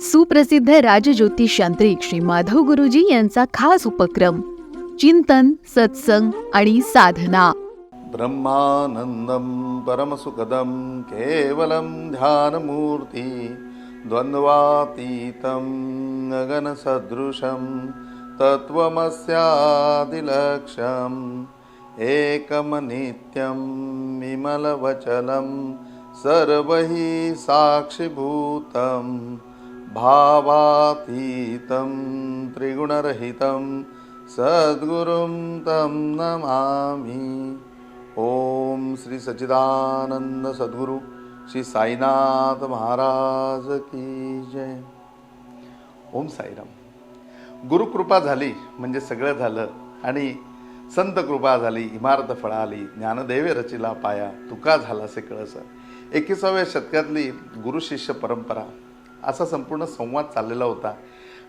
सुप्रसिद्ध राजज्योतिष यांत्रिक श्री माधव गुरुजी यांचा खास उपक्रम चिंतन सत्संग आणि साधना. ब्रह्मानन्दं परमसुखदं केवलं ध्यानमूर्ति द्वन्द्वातीतं गगनसदृशं तत्त्वमस्यादिलक्ष्यम् एकमनित्यं विमलवचलं सर्वहि साक्षीभूतं भावातीतं त्रिगुणरहितं सद्गुरुं तं नमामि। ओम श्री सच्चिदानंद सद्गुरु श्री साईनाथ महाराज की जय। ओम साईराम। गुरुकृपा झाली म्हणजे सगळं झालं आणि संत कृपा झाली इमारत फळाली ज्ञानदेवे रचिला पाया तुका झाला से कळस. एकविसाव्या शतकातली गुरु शिष्य परंपरा असा संपूर्ण संवाद चाललेला होता.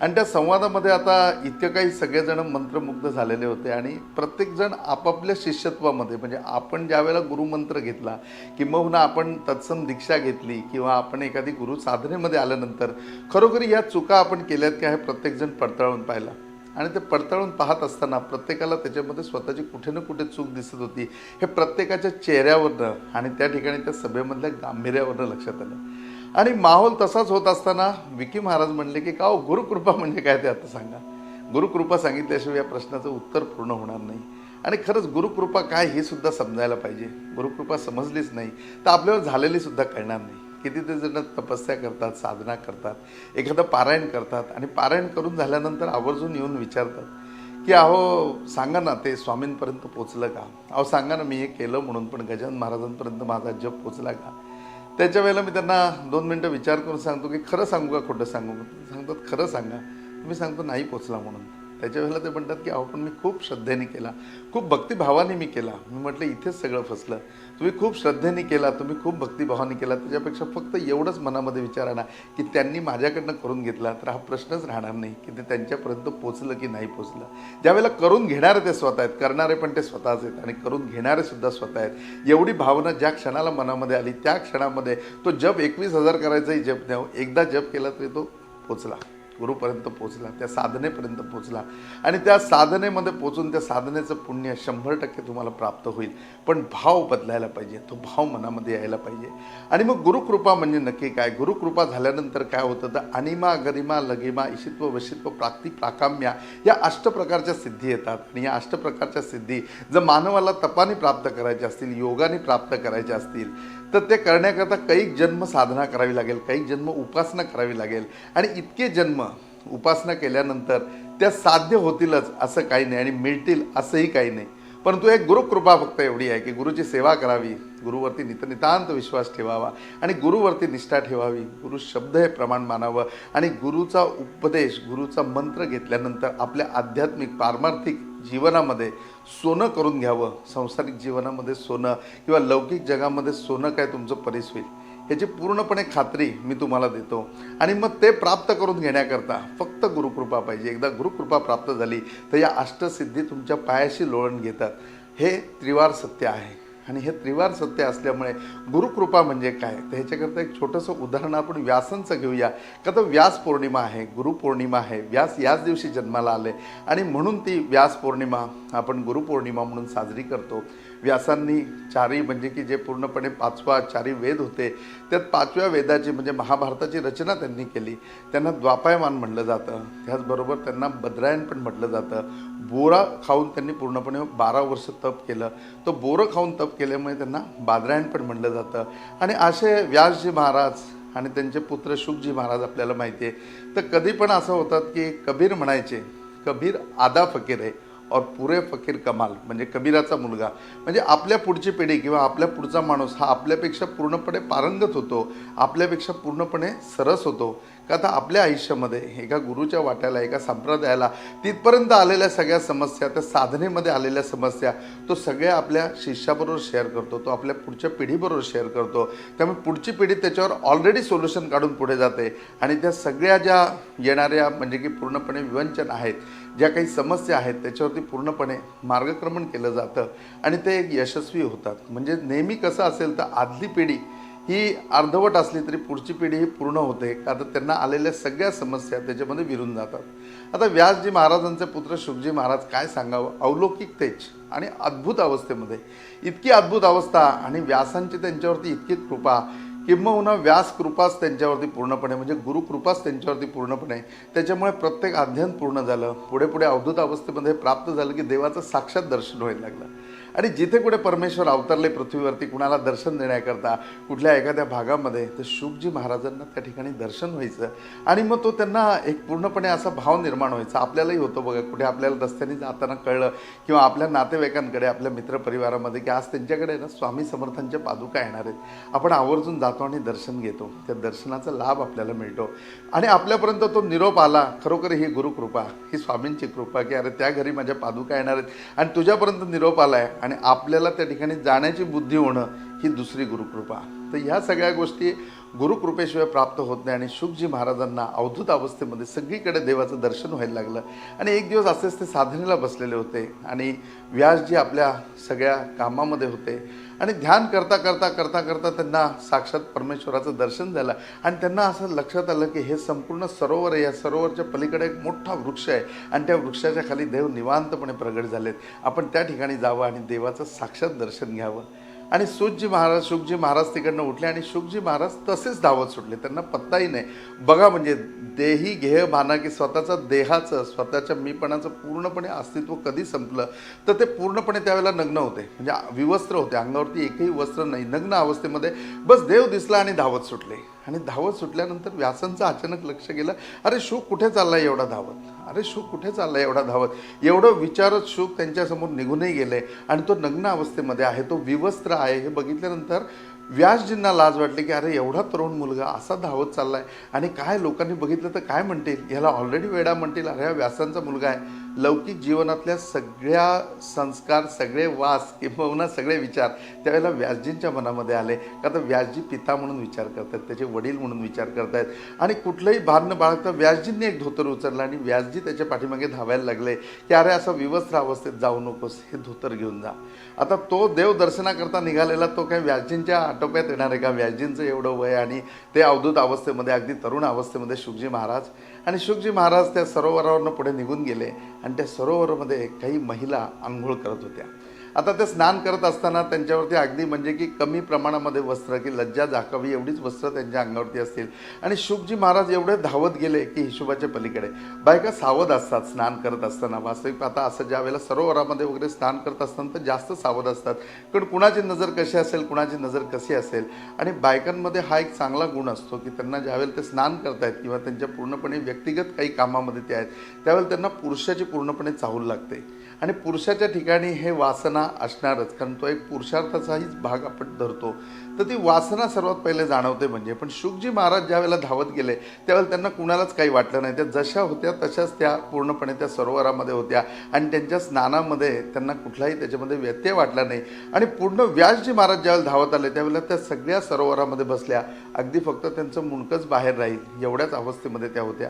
आणि त्या संवादामध्ये आता इतकं काही सगळेजण मंत्रमुग्ध झालेले होते आणि प्रत्येकजण आपापल्या शिष्यत्वामध्ये म्हणजे आपण ज्यावेळेला गुरुमंत्र घेतला किंबहुना आपण तत्सम दीक्षा घेतली किंवा आपण एखादी गुरु साधनेमध्ये आल्यानंतर खरोखरी या चुका आपण केल्यात की हे प्रत्येकजण पडताळून पाहिला. आणि ते पडताळून पाहत असताना प्रत्येकाला त्याच्यामध्ये स्वतःची कुठे ना कुठे चूक दिसत होती. हे प्रत्येकाच्या चेहऱ्यावरनं आणि त्या ठिकाणी त्या सभेमधल्या गांभीर्यावरनं लक्षात आलं. आणि माहोल तसाच होत असताना विकी महाराज म्हणले की का हो गुरुकृपा म्हणजे काय ते आता सांगा. गुरुकृपा सांगितल्याशिवाय या प्रश्नाचं उत्तर पूर्ण होणार नाही. आणि खरंच गुरुकृपा काय हे सुद्धा समजायला पाहिजे. गुरुकृपा समजलीच नाही. तर आपल्यावर झालेली सुद्धा कळणार नाही. कितीतरी जण तपस्या करतात साधना करतात एखादं पारायण करतात आणि पारायण करून झाल्यानंतर आवर्जून येऊन विचारतात की अहो सांगा ना ते स्वामींपर्यंत पोचलं का? अहो सांगा ना मी हे केलं म्हणून पण गजानन महाराजांपर्यंत माझा जप पोचला का? त्याच्या वेळेला मी त्यांना दोन मिनटं विचार करून सांगतो की खरं सांगू का? खोटं सांगू सांगतात खरं सांगा. मी सांगतो नाही पोचला म्हणून. त्याच्यावेळेला ते म्हणतात की अहो पण मी खूप श्रद्धेने केला. खूप भक्तिभावाने मी केला. मी म्हटलं इथेच सगळं फसलं. तुम्ही खूप श्रद्धेने केला. तुम्ही खूप भक्तिभावाने केला. त्याच्यापेक्षा फक्त एवढंच मनामध्ये विचारा ना की त्यांनी माझ्याकडनं करून घेतला तर हा प्रश्नच राहणार नाही की ते त्यांच्यापर्यंत पोचलं की नाही पोचलं. ज्यावेळेला करून घेणारे ते स्वतः आहेत करणारे पण ते स्वतःच आहेत आणि करून घेणारे सुद्धा स्वतः आहेत. एवढी भावना ज्या क्षणाला मनामध्ये आली त्या क्षणामध्ये तो जप एकवीस हजार करायचाही जप द्याव एकदा जप केला तरी तो पोचला. गुरुपर्यंत पोचला त्या साधनेपर्यंत पोचला आणि त्या साधनेमध्ये पोचून त्या साधनेचं पुण्य शंभर टक्के तुम्हाला प्राप्त होईल. पण भाव बदलायला पाहिजे तो भाव मनामध्ये यायला पाहिजे. आणि मग गुरुकृपा म्हणजे नक्की काय? गुरुकृपा झाल्यानंतर काय होतं? तर अनिमा गरिमा लगिमा इशित्व वशित्व प्राप्ती प्राकाम्या या अष्ट प्रकारच्या सिद्धी येतात. आणि या अष्ट प्रकारच्या सिद्धी जर मानवाला तपाने प्राप्त करायच्या असतील योगाने प्राप्त करायच्या असतील तर ते करण्याकरता कैक जन्म साधना करावी लागेल कैक जन्म उपासना करावी लागेल. आणि इतके जन्म उपासना केल्यानंतर त्या साध्य होतीलच असं काही नाही आणि मिळतील असंही काही नाही. परंतु एक गुरुकृपा फक्त एवढी आहे की गुरुची सेवा करावी गुरुवरती नितनितांत विश्वास ठेवावा आणि गुरुवरती निष्ठा ठेवावी. गुरु शब्द हे प्रमाण मानावं आणि गुरुचा उपदेश गुरुचा मंत्र घेतल्यानंतर आपल्या आध्यात्मिक पारमार्थिक जीवनामध्ये सोनं करून घ्यावं. सांसारिक जीवनामध्ये सोनं किंवा लौकिक जगामध्ये सोनं काय तुमचं परीस होईल? ह्याची पूर्णपणे खात्री मी तुम्हाला देतो. आणि मग ते प्राप्त करून घेण्याकरता फक्त गुरुकृपा पाहिजे. एकदा गुरुकृपा प्राप्त झाली तर या अष्टसिद्धी तुमच्या पायाशी लोळण घेतात. हे त्रिवार सत्य आहे. आणि हे त्रिवार सत्य असल्यामुळे गुरुकृपा म्हणजे काय? तर ह्याच्याकरता एक छोटंसं उदाहरण आपण व्यासांचं घेऊया. का तर व्यास पौर्णिमा आहे गुरुपौर्णिमा आहे. व्यास याच दिवशी जन्माला आले. आणि म्हणून ती व्यास पौर्णिमा आपण गुरुपौर्णिमा म्हणून साजरी करतो. व्यासांनी चारी म्हणजे की जे पूर्णपणे पाचवा चारी वेद होते त्यात पाचव्या वेदाची म्हणजे महाभारताची रचना त्यांनी केली. त्यांना द्वापायमान म्हणलं जातं. त्याचबरोबर त्यांना बद्रायण पण म्हटलं जातं. बोरा खाऊन त्यांनी पूर्णपणे बारा वर्ष तप केलं. तो बोरं खाऊन तप केल्यामुळे त्यांना बादरायण पण म्हणलं जातं. आणि असे व्यासजी महाराज आणि त्यांचे पुत्र शुकजी महाराज आपल्याला माहिती आहे. तर कधी पण असं होतात की कबीर म्हणायचे कबीर आदा फकीर आहे. और पुरे फकीर कमाल म्हणजे कबीराचा मुलगा. म्हणजे आपल्या पुढची पिढी किंवा आपल्या पुढचा माणूस हा आपल्यापेक्षा पूर्णपणे पारंगत होतो आपल्यापेक्षा पूर्णपणे सरस होतो. का आता आपल्या आयुष्यामध्ये एका गुरुच्या वाट्याला एका संप्रदायाला तिथपर्यंत आलेल्या सगळ्या समस्या त्या साधनेमध्ये आलेल्या समस्या तो सगळ्या आपल्या शिष्याबरोबर शेअर करतो तो आपल्या पुढच्या पिढीबरोबर शेअर करतो. त्यामुळे पुढची पिढी त्याच्यावर ऑलरेडी सोल्युशन काढून पुढे जाते. आणि त्या सगळ्या ज्या येणाऱ्या म्हणजे की पूर्णपणे विवंचन आहेत ज्या काही समस्या आहेत त्याच्यावरती पूर्णपणे मार्गक्रमण केलं जातं. आणि ते एक यशस्वी होतात. म्हणजे नेहमी कसं असेल तर आदली पिढी ही अर्धवट असली तरी पुढची पिढी ही पूर्ण होते. का तर त्यांना आलेल्या सगळ्या समस्या त्याच्यामध्ये विरून जातात. आता व्यासजी महाराजांचे पुत्र शुकजी महाराज काय सांगावं? अवलौकिक तेज आणि अद्भुत अवस्थेमध्ये. इतकी अद्भुत अवस्था आणि व्यासांची त्यांच्यावरती इतकी कृपा. किंबहुना व्यास कृपाच त्यांच्यावरती पूर्णपणे म्हणजे गुरु कृपाच त्यांच्यावरती पूर्णपणे. त्याच्यामुळे प्रत्येक अध्ययन पूर्ण झालं. पुढे पुढे अवधूत अवस्थेमध्ये प्राप्त झालं की देवाचं साक्षात दर्शन व्हायला लागलं. आणि जिथे कुठे परमेश्वर अवतरले पृथ्वीवरती कुणाला दर्शन देण्याकरता कुठल्या एखाद्या भागामध्ये तर शुभजी महाराजांना त्या ठिकाणी दर्शन व्हायचं. आणि मग तो त्यांना एक पूर्णपणे असा भाव निर्माण व्हायचा. आपल्यालाही होतो बघा कुठे आपल्याला रस्त्याने जाताना कळलं किंवा आपल्या नातेवाईकांकडे आपल्या मित्रपरिवारामध्ये की आज त्यांच्याकडे ना स्वामी समर्थांच्या पादुका येणार आहेत. आपण आवर्जून जातो आणि दर्शन घेतो. त्या दर्शनाचा लाभ आपल्याला मिळतो. आणि आपल्यापर्यंत तो निरोप आला खरोखर ही गुरुकृपा ही स्वामींची कृपा की अरे त्या घरी माझ्या पादुका येणार आहेत. आणि तुझ्यापर्यंत निरोप आला आहे आणि आपल्याला त्या ठिकाणी जाण्याची बुद्धी होणं ही दुसरी गुरुकृपा. तर ह्या सगळ्या गोष्टी गुरुकृपेशिवाय प्राप्त होत नाही आणि शुकजी महाराजांना अवधूत अवस्थेमध्ये सगळीकडे देवाचं दर्शन व्हायला लागलं. आणि एक दिवस असेच ते साधनेला बसलेले होते आणि व्यासजी आपल्या सगळ्या कामामध्ये होते. आणि ध्यान करता करता करता करता त्यांना साक्षात परमेश्वराचं दर्शन झालं. आणि त्यांना असं लक्षात आलं की हे संपूर्ण सरोवर आहे. या सरोवरच्या पलीकडे एक मोठा वृक्ष आहे. आणि त्या वृक्षाच्या खाली देव निवांतपणे प्रगट झालेत. आपण त्या ठिकाणी जावं आणि देवाचं साक्षात दर्शन घ्यावं. आणि सुखजी महाराज शुकजी महाराज तिकडनं उठले आणि शुकजी महाराज तसेच धावत सुटले. त्यांना पत्ताही नाही. बघा म्हणजे देही घेय भाना की स्वतःचा देहाचं स्वतःच्या मीपणाचं पूर्णपणे अस्तित्व कधी संपलं? तर ते पूर्णपणे त्यावेळेला नग्न होते. म्हणजे विवस्त्र होते. अंगावरती एकही वस्त्र नाही. नग्न अवस्थेमध्ये बस देव दिसला आणि धावत सुटले. आणि धावत सुटल्यानंतर व्यासांचं अचानक लक्ष गेलं. अरे शुक कुठे चाललाय एवढा धावत? अरे शुक कुठे चाललाय एवढा धावत? एवढं विचारत शुक त्यांच्यासमोर निघूनही गेले. आणि तो नग्न अवस्थेमध्ये आहे तो विवस्त्र आहे. हे बघितल्यानंतर व्यासजींना लाज वाटली की अरे एवढा तरुण मुलगा असा धावत चाललाय. आणि काय लोकांनी बघितलं तर काय म्हणतील? ह्याला ऑलरेडी वेडा म्हणतील अरे हा व्यासांचा मुलगा आहे. लौकिक जीवनातल्या सगळ्या संस्कार सगळे वास किंवा सगळे विचार त्यावेळेला व्यासजींच्या मनामध्ये आले. का तर व्यासजी पिता म्हणून विचार करतात त्याचे वडील म्हणून विचार करतायत आणि कुठलंही भान न बाळगता व्यासजींनी एक धोतर उचललं आणि व्यासजी त्याच्या पाठीमागे धावायला लागले की अरे असं विवस्त्र अवस्थेत जाऊ नकोस हे धोतर घेऊन जा. आता तो देव दर्शनाकरता निघालेला तो काय व्यासजींच्या आटोप्यात येणार आहे का? व्यासजींचं एवढं वय आणि ते अवधूत अवस्थेमध्ये अगदी तरुण अवस्थेमध्ये शुकजी महाराज आणि शुकजी महाराज त्या सरोवरावरनं पुढे निघून गेले आणि त्या सरोवरामध्ये काही महिला आंघोळ करत होत्या. आता ते स्नान करत असताना त्यांच्यावरती अगदी म्हणजे की कमी प्रमाणामध्ये वस्त्र की लज्जा झाकावी एवढीच वस्त्र त्यांच्या अंगावरती असतील. आणि शुभजी महाराज एवढे धावत गेले की हिशोबाच्या पलीकडे. बायका सावध असतात स्नान करत असताना. वास्तविक आता असं ज्या वेळेला सरोवरामध्ये वगैरे स्नान करत असताना तर जास्त सावध असतात. कारण कुणाची नजर कशी असेल कुणाची नजर कशी असेल? आणि बायकांमध्ये हा एक चांगला गुण असतो की त्यांना ज्यावेळेला ते स्नान करतायत किंवा त्यांच्या पूर्णपणे व्यक्तिगत काही कामामध्ये ते आहेत त्यावेळेला त्यांना पुरुषाची पूर्णपणे चाहूल लागते. आणि पुरुषाच्या ठिकाणी हे वासना असणारच कारण तो एक पुरुषार्थाचाहीच भाग आपण धरतो. तर ती वासना सर्वात पहिले जाणवते म्हणजे पण शुकजी महाराज ज्यावेळेला धावत गेले त्यावेळेला त्यांना कुणालाच काही वाटलं नाही. त्या जशा होत्या तशाच त्या पूर्णपणे त्या सरोवरामध्ये होत्या. आणि त्यांच्या स्नानामध्ये त्यांना कुठलाही त्याच्यामध्ये व्यत्यय वाटला नाही. आणि पूर्ण व्यासजी महाराज ज्यावेळेला धावत आले त्यावेळेला त्या सगळ्या सरोवरामध्ये बसल्या. अगदी फक्त त्यांचं मुंडकंच बाहेर राहील एवढ्याच अवस्थेमध्ये त्या होत्या.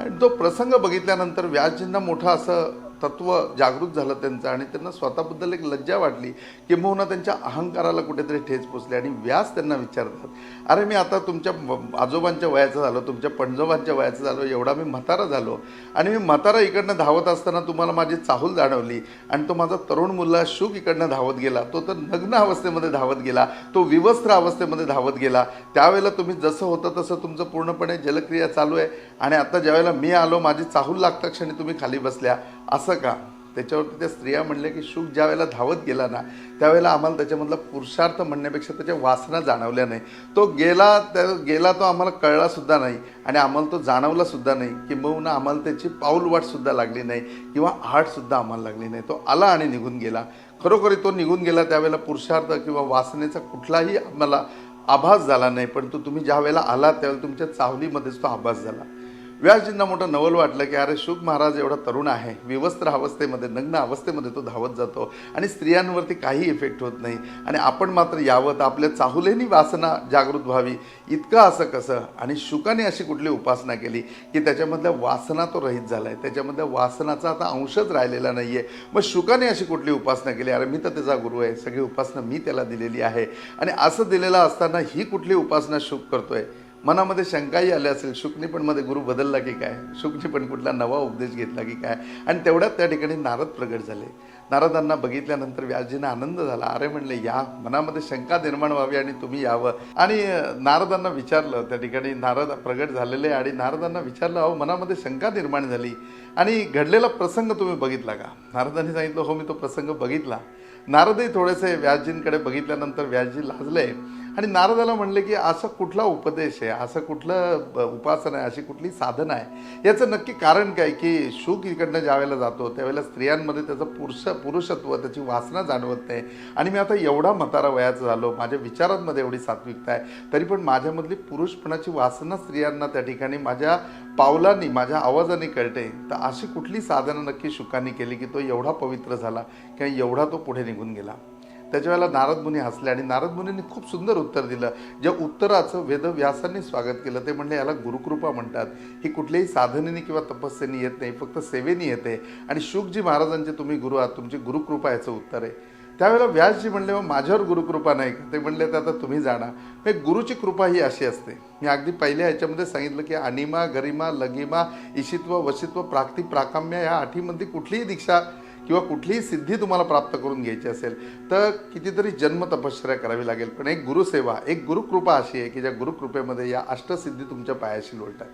आणि तो प्रसंग बघितल्यानंतर व्यासजींना मोठं असं तत्व जागृत झालं त्यांचं आणि त्यांना स्वतःबद्दल एक लज्जा वाटली किंबहुना त्यांच्या अहंकाराला कुठेतरी ठेच पोचली आणि व्यास त्यांना विचारतात. अरे मी आता तुमच्या आजोबांच्या वयाचं झालो तुमच्या पणजोबांच्या वयाचं झालो एवढा मी म्हातारा झालो आणि मी म्हातारा इकडनं धावत असताना तुम्हाला माझी चाहूल जाणवली आणि तो माझा तरुण मुलगा शुक इकडनं धावत गेला. तो तर नग्न अवस्थेमध्ये धावत गेला तो विवस्त्र अवस्थेमध्ये धावत गेला. त्यावेळेला तुम्ही जसं होतं तसं तुमचं पूर्णपणे जलक्रिया चालू आहे आणि आता ज्यावेळेला मी आलो माझी चाहूल लागता क्षणी तुम्ही खाली बसल्या. असं का? त्याच्यावरती त्या स्त्रिया म्हणल्या की शुक ज्या वेळेला धावत गेला ना त्यावेळेला आम्हाला त्याच्यामधला पुरुषार्थ म्हणण्यापेक्षा त्याच्या वासना जाणवल्या नाही. तो गेला त्या गेला तो आम्हाला कळलासुद्धा नाही आणि आम्हाला तो जाणवलासुद्धा नाही किंबहुना आम्हाला त्याची पाऊलवाटसुद्धा लागली नाही किंवा आठसुद्धा आम्हाला लागली नाही. तो आला आणि निघून गेला. खरोखरी तो निघून गेला त्यावेळेला पुरुषार्थ किंवा वासनेचा कुठलाही आम्हाला आभास झाला नाही परंतु तुम्ही ज्या वेळेला आला त्यावेळेला तुमच्या चावलीमध्येच तो आभास झाला. व्यासजींना मोठं नवल वाटलं की अरे शुक महाराज एवढा तरुण आहे विवस्त्र अवस्थेमध्ये नग्न अवस्थेमध्ये तो धावत जातो आणि स्त्रियांवरती काही इफेक्ट होत नाही. आणि आपण मात्र यावं तर आपल्या चाहुलेनी वासना जागृत व्हावी. इतकं असं कसं? आणि शुकाने अशी कुठली उपासना केली की त्याच्यामधल्या वासना तो रहित झाला आहे त्याच्यामधल्या वासनाचा आता अंशच राहिलेला नाही आहे मग शुकाने अशी कुठली उपासना केली? अरे मी तर त्याचा गुरु आहे. सगळी उपासना मी त्याला दिलेली आहे. आणि असं दिलेलं असताना ही कुठली उपासना शुक करतोय? मनामध्ये शंकाही आल्या असेल शुकनी पण मध्ये गुरु बदलला की काय? शुकनी पण कुठला नवा उपदेश घेतला की काय? आणि तेवढ्यात त्या ठिकाणी नारद प्रगट झाले. नारदांना बघितल्यानंतर व्यासजींना आनंद झाला. अरे म्हणले या मनामध्ये शंका निर्माण व्हावी आणि तुम्ही यावं. आणि नारदांना विचारलं त्या ठिकाणी नारद प्रगट झालेले आणि नारदांना विचारलं अहो मनामध्ये शंका निर्माण झाली आणि घडलेला प्रसंग तुम्ही बघितला का? नारदांनी सांगितलं हो मी तो प्रसंग बघितला. नारदही थोडेसे व्यासजींकडे बघितल्यानंतर व्यासजी लाजले आणि नारदाला म्हणले की असं कुठला उपदेश आहे असं कुठलं ब- उपासना आहे अशी कुठली साधना आहे? याचं नक्की कारण काय? की शुक इकडनं ज्यावेळेला जातो त्यावेळेला स्त्रियांमध्ये त्याचं पुरुष पुरुषत्व त्याची वासना जाणवत नाही. आणि मी आता एवढा म्हातारा वयाचा झालो माझ्या विचारांमध्ये एवढी सात्विकता आहे तरी पण माझ्यामधली पुरुषपणाची वासना स्त्रियांना त्या ठिकाणी माझ्या पावलांनी माझ्या आवाजाने कळते. तर अशी कुठली साधना नक्की शुकांनी केली की तो एवढा पवित्र झाला किंवा एवढा तो पुढे निघून गेला? त्याच्या वेळेला नारद मुनी हसले आणि नारद मुनींनी खूप सुंदर उत्तर दिलं. ज्या उत्तराचं वेदव्यासांनी स्वागत केलं ते म्हणले याला गुरुकृपा म्हणतात. ही कुठल्याही साधनेने किंवा तपस्येने येत नाही फक्त सेवेने येते. आणि शुकजी महाराजांचे तुम्ही गुरु आहात तुमची गुरुकृपा याचं उत्तर आहे. त्यावेळेला व्यासजी म्हणले मग माझ्यावर गुरुकृपा नाही ते म्हणले तर आता तुम्ही जाणा मग गुरुची कृपा ही अशी असते. मी अगदी पहिल्या ह्याच्यामध्ये सांगितलं की अनिमा गरिमा लगिमा इशित्व वशित्व प्राक्ती प्राकाम्य या आठीमध्ये कुठलीही दीक्षा किंवा कुठलीही सिद्धी तुम्हाला प्राप्त करून घ्यायची असेल तर कितीतरी जन्म तपश्चर्या करावी लागेल. पण एक गुरुसेवा एक गुरुकृपा अशी आहे की ज्या गुरुकृपेमध्ये या अष्टसिद्धी तुमच्या पायाशी लोळतात.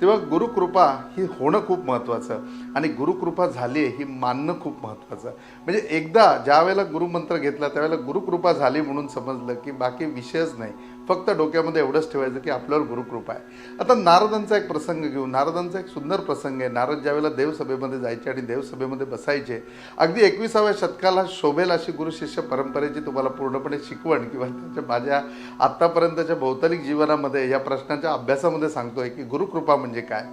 तेव्हा गुरुकृपा ही होणं खूप महत्त्वाचं आणि गुरुकृपा झाली आहे ही मानणं खूप महत्त्वाचं. म्हणजे एकदा ज्या वेळेला गुरुमंत्र घेतला त्यावेळेला गुरुकृपा झाली म्हणून समजलं की बाकी विषयच नाही. फक्त डोक्यामध्ये एवढंच ठेवायचं की आपल्यावर गुरुकृपा आहे. आता नारदांचा एक प्रसंग घेऊ. नारदांचा एक सुंदर प्रसंग आहे. नारद ज्यावेळेला देवसभेमध्ये जायचे आणि देवसभेमध्ये बसायचे अगदी एकविसाव्या शतकाला शोभेल अशी गुरुशिष्य परंपरेची तुम्हाला पूर्णपणे शिकवण किंवा त्याच्या माझ्या आत्तापर्यंतच्या भौतालिक जीवनामध्ये या प्रश्नाच्या अभ्यासामध्ये सांगतोय की गुरुकृपा म्हणजे काय?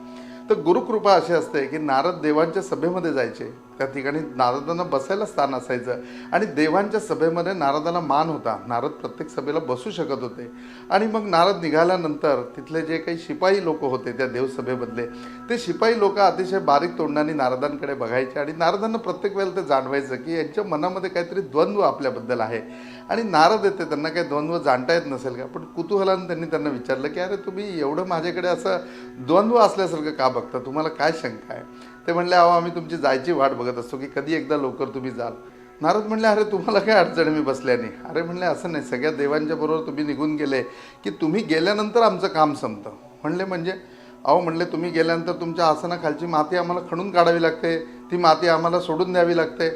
तर गुरुकृपा अशी असते की नारद देवांच्या सभेमध्ये जायचे त्या ठिकाणी नारदांना बसायला स्थान असायचं. आणि देवांच्या सभेमध्ये नारदाला मान होता. नारद प्रत्येक सभेला बसू शकत होते. आणि मग नारद निघाल्यानंतर तिथले जे काही शिपाई लोक होते त्या देवसभेमधले ते शिपाई लोक अतिशय बारीक तोंडाने नारदांकडे बघायचे आणि नारदांना प्रत्येक वेळेला ते जाणवायचं की यांच्या मनामध्ये काहीतरी द्वंद्व आपल्याबद्दल आहे. आणि नारद येते त्यांना काही द्वंद्व जाणता येत नसेल का? पण कुतूहलानं त्यांनी त्यांना विचारलं की अरे तुम्ही एवढं माझ्याकडे असं द्वंद्व असल्यासारखं का बघता? तुम्हाला काय शंका आहे? ते म्हणले अहो आम्ही तुमची जायची वाट बघत असतो की कधी एकदा लवकर तुम्ही जाल. नारद म्हणले अरे तुम्हाला काय अडचण मी बसल्याने? अरे म्हणले असं नाही. सगळ्या देवांच्या बरोबर तुम्ही निघून गेले की तुम्ही गेल्यानंतर आमचं काम संपतं. म्हणले म्हणजे? अहो म्हणले तुम्ही गेल्यानंतर तुमच्या आसनाखालची माती आम्हाला खणून काढावी लागते. ती माती आम्हाला सोडून द्यावी लागते.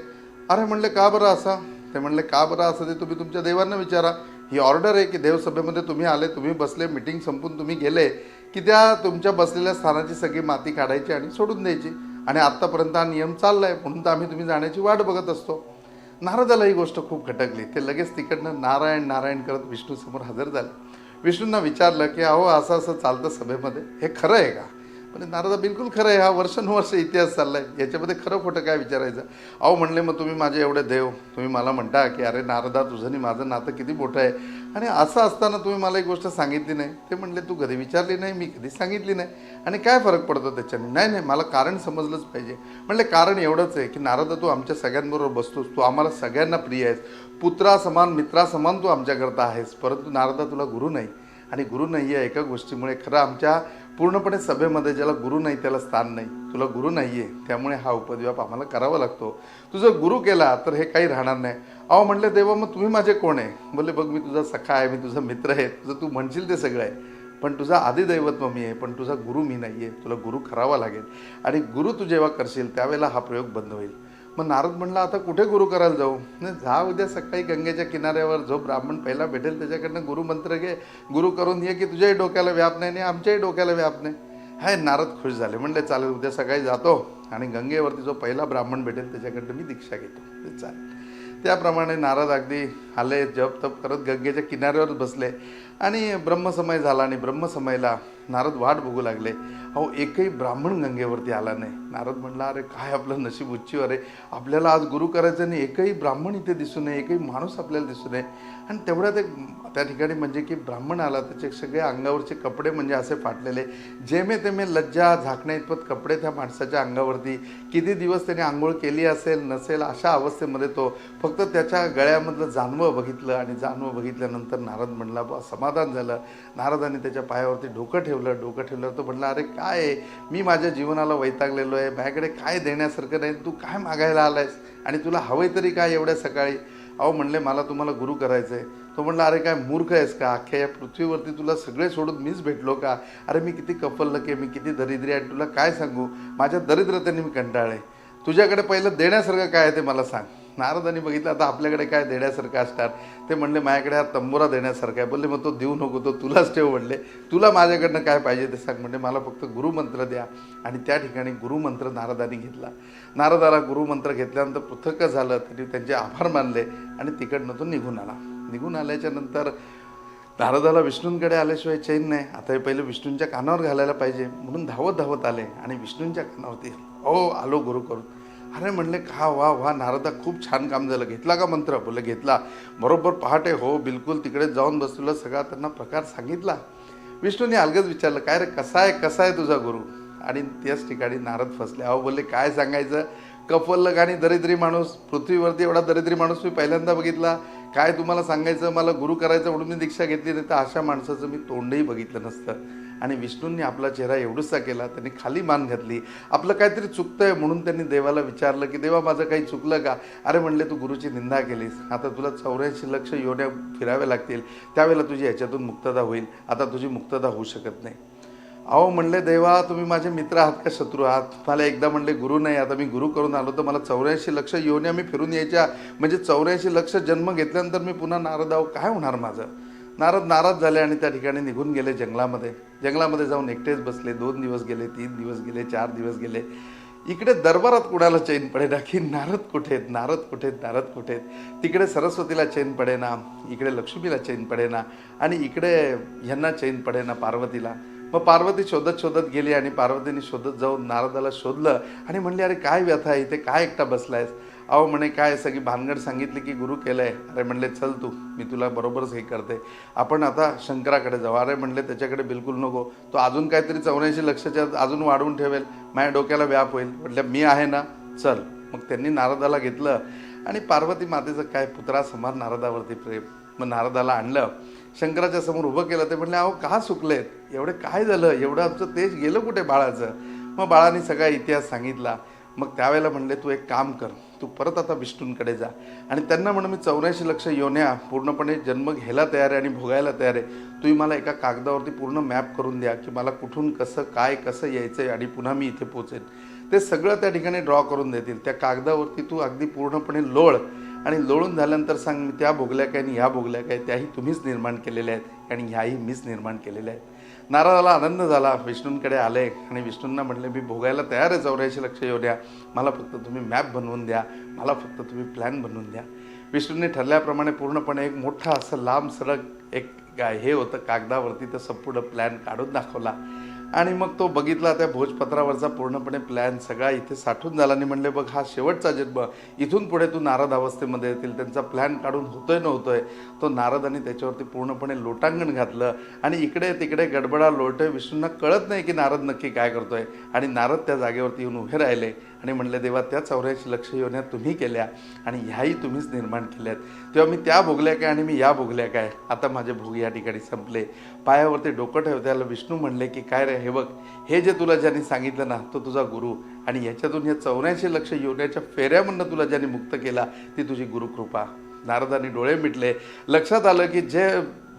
अरे म्हणले का बरं असं? ते म्हणले का बरं असं ते तुम्ही तुमच्या देवांना विचारा. ही ऑर्डर आहे की देवसभेमध्ये तुम्ही आले तुम्ही बसले मिटिंग संपून तुम्ही गेले की त्या तुमच्या बसलेल्या स्थानाची सगळी माती काढायची आणि सोडून द्यायची. आणि आत्तापर्यंत हा नियम आहे म्हणून तर आम्ही तुम्ही जाण्याची वाट बघत असतो. नारदाला ही गोष्ट खूप खटकली. ते लगेच तिकडनं नारायण नारायण करत विष्णूसमोर हजर झाले. विष्णूंना विचारलं की अहो असं असं चालतं सभेमध्ये? हे खरं आहे का? म्हणजे नारदा बिलकुल खरं आहे. हा वर्षानुवर्ष इतिहास चाललाय. याच्यामध्ये खरं खोटं काय विचारायचं? अहो म्हणले मग तुम्ही माझे एवढे देव. तुम्ही मला म्हणता की अरे नारदा तुझं आणि माझं नातं किती मोठं आहे. आणि असं असताना तुम्ही मला एक गोष्ट सांगितली नाही. ते म्हणले तू कधी विचारली नाही मी कधी सांगितली नाही. आणि काय फरक पडतो त्याच्याने? नाही नाही मला कारण समजलंच पाहिजे. म्हणले कारण एवढंच आहे की नारदा तू आमच्या सगळ्यांबरोबर बसतोस. तू आम्हाला सगळ्यांना प्रिय आहेस. पुत्रासमान मित्रासमान तू आमच्याकरता आहेस. परंतु नारदा तुला गुरु नाही. आणि गुरु नाही आहे एका गोष्टीमुळे. खरं आमच्या पूर्णपणे सभेमध्ये ज्याला गुरु नाही त्याला स्थान नाही. तुला गुरु नाही आहे त्यामुळे हा उपद्व्याप आम्हाला करावा लागतो. तू जर गुरु केला तर हे काही राहणार नाही. अहो म्हणले देवा मग तुम्ही माझे कोण आहे? बोलले बघ मी तुझा सखा आहे मी तुझा मित्र आहे तुझं तू म्हणशील ते सगळं आहे. पण तुझा आदिदैवत्व मी आहे पण तुझा गुरु मी नाही आहे तुला गुरु करावा लागेल. आणि गुरु तू जेव्हा करशील त्यावेळेला हा प्रयोग बंद होईल. मग नारद म्हणला आता कुठे गुरु करायला जाऊ? नाही जा उद्या सकाळी गंगेच्या किनाऱ्यावर जो ब्राह्मण पहिला भेटेल त्याच्याकडनं गुरुमंत्र घे गुरु करून ये की तुझ्याही डोक्याला व्याप नाही आणि आमच्याही डोक्याला व्याप नाही. हाय नारद खुश झाले. म्हणले चालेल उद्या सकाळी जातो आणि गंगेवरती जो पहिला ब्राह्मण भेटेल त्याच्याकडनं मी दीक्षा घेतो. ते चालेल. त्याप्रमाणे नारद अगदी आले जप तप करत गंगेच्या किनाऱ्यावर बसले आणि ब्रह्मसमय झाला आणि ब्रह्मसमयला नारद वाट बघू लागले. अहो एकही ब्राह्मण गंगेवरती आला नाही. नारद म्हणला अरे काय आपलं नशीब उच्ची अरे आपल्याला आज गुरु करायचं नाही. एकही ब्राह्मण इथे दिसू नये. एकही माणूस आपल्याला दिसू नये. आणि तेवढ्यात एक त्या ठिकाणी म्हणजे की ब्राह्मण आला. त्याचे सगळे अंगावरचे कपडे म्हणजे असे फाटलेले. जेमे तेमे लज्जा झाकण्या इतपत कपडे त्या माणसाच्या अंगावरती. किती दिवस त्याने आंघोळ केली असेल नसेल अशा अवस्थेमध्ये तो फक्त त्याच्या गळ्यामधलं जानवं बघितलं. आणि जानवं बघितल्यानंतर नारद म्हणला समाधान झालं. नारदाने त्याच्या पायावरती डोकं ठेवलं डोकं ठेवलं तो म्हणला अरे काय आहे? मी माझ्या जीवनाला वैतागलेलो आहे. माझ्याकडे काय देण्यासारखं नाही. तू काय मागायला आलायस? आणि तुला हवंय तरी काय एवढ्या सकाळी? अहो म्हणले मला तुम्हाला गुरु करायचं आहे तो म्हणला अरे काय मूर्ख आहेस का? अख्ख्या या पृथ्वीवरती तुला सगळे सोडून मीच भेटलो का? अरे मी किती कपल्लके मी किती दरिद्री आहे. तुला काय सांगू? माझ्या दरिद्रतेने मी कंटाळले. तुझ्याकडे पहिलं देण्यासारखं काय आहे ते मला सांग. नारदांनी बघितलं आता आपल्याकडे काय देण्यासारखं असणार? ते म्हणले माझ्याकडे हा तंबोरा देण्यासारखा आहे. बोलले मग तो देऊ नको तो तुलाच ठेव. म्हणले तुला माझ्याकडनं काय पाहिजे ते सांग. म्हणजे मला फक्त गुरुमंत्र द्या. आणि त्या ठिकाणी गुरुमंत्र नारदांनी घेतला. नारदाला गुरुमंत्र घेतल्यानंतर पृथक झालं त्यांनी त्यांचे आभार मानले आणि तिकडनं तो निघून आला. निघून आल्याच्यानंतर नारदाला विष्णूंकडे आल्याशिवाय चैन नाही. आता हे पहिले विष्णूंच्या कानावर घालायला पाहिजे. म्हणून धावत धावत आले आणि विष्णूंच्या कानावरती ओ आलो गुरु करून अरे म्हणले का वा वा नारदा खूप छान काम झालं. घेतला का मंत्र? बोले घेतला. बरोबर पहाटे. हो बिलकुल तिकडे जाऊन बसलेलं सगळा त्यांना प्रकार सांगितला. विष्णूने अलगच विचारलं काय रे कसा आहे कसा आहे तुझा गुरु? आणि त्याच ठिकाणी नारद फसले. अहो बोलले काय सांगायचं? कफल्लक आणि दरिद्री माणूस पृथ्वीवरती एवढा दरिद्री माणूस मी पहिल्यांदा बघितला. काय तुम्हाला सांगायचं? मला गुरु करायचं म्हणून मी दीक्षा घेतली नाही तर अशा माणसाचं मी तोंडही बघितलं नसतं. आणि विष्णूंनी आपला चेहरा एवढूसा केला त्यांनी खाली मान घातली. आपलं काहीतरी चुकतं आहे म्हणून त्यांनी देवाला विचारलं की देवा माझं काही चुकलं का? अरे म्हणले तू गुरुची निंदा केलीस. आता तुला चौऱ्याऐंशी लक्ष योन्या फिराव्या लागतील. त्यावेळेला तुझी याच्यातून मुक्तता होईल. आता तुझी मुक्तता होऊ शकत नाही. अहो म्हणले देवा तुम्ही माझे मित्र आहात का? शत्रू आहात? मला एकदा म्हणले गुरु नाही आता मी गुरु करून आलो तर मला चौऱ्याऐंशी लक्ष योन्या मी फिरून यायच्या. म्हणजे चौऱ्याऐंशी लक्ष जन्म घेतल्यानंतर मी पुन्हा नारद आहो काय होणार माझं? नारद नाराज झाले आणि त्या ठिकाणी निघून गेले जंगलामध्ये. जंगलामध्ये जाऊन एकटेच बसले दोन दिवस गेले तीन दिवस गेले चार दिवस गेले. इकडे दरबारात कुणाला चैन पडेना की नारद कुठे आहेत नारद कुठे आहेत नारद कुठे आहेत? तिकडे सरस्वतीला चैन पडेना इकडे लक्ष्मीला चैन पडेना आणि इकडे ह्यांना चैन पडेना पार्वतीला. मग पार्वती शोधत शोधत गेली आणि पार्वतीने शोधत जाऊन नारदाला शोधलं आणि म्हणले अरे काय व्यथा आहे? इथे काय एकटा बसलायस? अहो म्हणे काय सगळी भानगड सांगितली की गुरु केलंय? अरे म्हणले चल तू मी तुला बरोबरच हे करते. आपण आता शंकराकडे जाऊ. अरे म्हणले त्याच्याकडे बिलकुल नको. तो अजून काहीतरी चौऱ्याऐंशी लक्षाच्या अजून वाढवून ठेवेल. माझ्या डोक्याला व्याप होईल. म्हटलं मी आहे ना? चल. मग त्यांनी नारदाला घेतलं. आणि पार्वती मातेचं काय पुत्रासमान नारदावरती प्रेम. मग नारदाला आणलं. शंकराच्या समोर उभं केलं. ते म्हणले अहो का सुकलेत? एवढे काय झालं? एवढं आमचं तेज गेलं कुठे बाळाचं? मग बाळाने सगळा इतिहास सांगितला. मग त्यावेळेला म्हणले तू एक काम कर. तू परत आता विष्णूंकडे जा. आणि त्यांना म्हणून मी चौऱ्याऐंशी लक्ष योन्या पूर्णपणे जन्म घ्यायला तयार आहे आणि भोगायला तयार आहे. तुम्ही मला एका कागदावरती पूर्ण मॅप करून द्या की मला कुठून कसं काय कसं यायचं आहे आणि पुन्हा मी इथे पोचेन ते सगळं त्या ठिकाणी ड्रॉ करून देतील. त्या कागदावरती तू अगदी पूर्णपणे लोळ आणि लोळून झाल्यानंतर सांग मी त्या भोगल्या काय आणि ह्या भोगल्या काय त्याही तुम्हीच निर्माण केलेल्या आहेत. आणि ह्याही मीच निर्माण केलेल्या आहेत. नारदाला आनंद झाला. विष्णूंकडे आले आणि विष्णूंना म्हटले मी भोगायला तयार आहे चौऱ्याऐंशी लक्ष येऊ द्या. मला फक्त तुम्ही मॅप बनवून द्या. मला फक्त तुम्ही प्लॅन बनवून द्या. विष्णूंनी ठरल्याप्रमाणे पूर्णपणे एक मोठा असं लांब सरक एक काय हे होतं कागदावरती तर पुढं प्लॅन काढून दाखवला. आणि मग तो बघितला त्या भोजपत्रावरचा पूर्णपणे प्लॅन सगळा इथे साठून झाला. आणि म्हणले बघ हा शेवटचा जन्म इथून पुढे तू नारद अवस्थेमध्ये येतील. त्यांचा प्लॅन काढून होतोय नव्हतोय होतोय. तो आणि त्याच्यावरती पूर्णपणे लोटांगण घातलं. आणि इकडे तिकडे गडबडा लोटय. विष्णूंना कळत नाही की नारद नक्की काय करतोय. आणि नारद त्या जागेवरती येऊन उभे राहिले. आणि म्हणले देवा त्या चौऱ्याऐंशी लक्ष योन्या तुम्ही केल्या आणि ह्याही तुम्हीच निर्माण केल्यात. तेव्हा मी त्या भोगल्या काय आणि मी या भोगल्या काय? आता माझे भोग या ठिकाणी संपले. पायावरती डोकं ठेवत्याला विष्णू म्हणले की काय रे हे बघ हे जे तुला ज्यांनी सांगितलं ना तो तुझा गुरु आणि याच्यातून या चौऱ्याऐंशी लक्ष योन्याच्या फेऱ्यामधनं तुला ज्यांनी मुक्त केला ती तुझी गुरुकृपा. नारदाने डोळे मिटले. लक्षात आलं की जे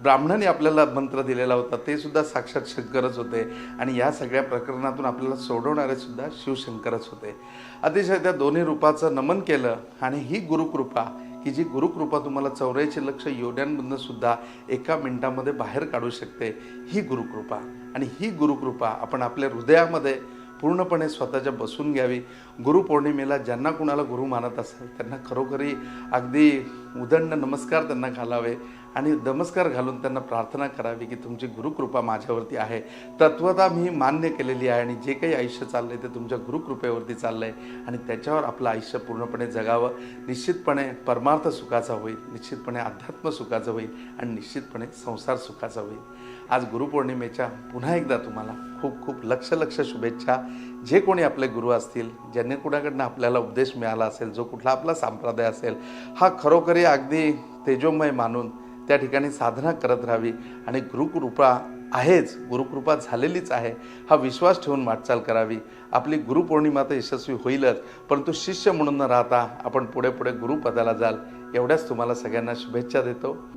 ब्राह्मणाने आपल्याला मंत्र दिलेला होता ते सुद्धा साक्षात शंकरच होते. आणि या सगळ्या प्रकरणातून आपल्याला सोडवणारे सुद्धा शिवशंकरच होते. अतिशय त्या दोन्ही रूपाचं नमन केलं आणि ही गुरुकृपा की जी गुरुकृपा तुम्हाला चौऱ्याऐंशी लक्ष योड्यांमधनं सुद्धा एका मिनिटामध्ये बाहेर काढू शकते ही गुरुकृपा. आणि ही गुरुकृपा आपण आपल्या हृदयामध्ये पूर्णपणे स्वतःच्या बसून घ्यावी. गुरुपौर्णिमेला ज्यांना कुणाला गुरु मानत असेल त्यांना खरोखरी अगदी उदंड नमस्कार त्यांना घालावे. आणि नमस्कार घालून त्यांना प्रार्थना करावी की तुमची गुरुकृपा माझ्यावरती आहे. तत्वता मी मान्य केलेली आहे आणि जे काही आयुष्य चाललंय ते तुमच्या गुरुकृपेवरती चाललंय. आणि त्याच्यावर आपलं आयुष्य पूर्णपणे जगावं. निश्चितपणे परमार्थ सुखाचा होईल. निश्चितपणे अध्यात्म सुखाचं होईल. आणि निश्चितपणे संसार सुखाचा होईल. आज गुरुपौर्णिमेच्या पुन्हा एकदा तुम्हाला खूप खूप लक्ष लक्ष शुभेच्छा. जे कोणी आपले गुरु असतील ज्यांनी कुणाकडनं आपल्याला उपदेश मिळाला असेल जो कुठला आपला संप्रदाय असेल हा खरोखरी अगदी तेजोमय मानून त्या ठिकाणी साधना करत राहावी. आणि गुरुकृपा आहेच गुरुकृपा झालेलीच आहे. हा विश्वास ठेवून वाटचाल करावी. आपली गुरुपौर्णिमा तर यशस्वी होईलच. परंतु शिष्य म्हणून न राहता आपण पुढे पुढे गुरुपदाला जाल. एवढ्याच तुम्हाला सगळ्यांना शुभेच्छा देतो.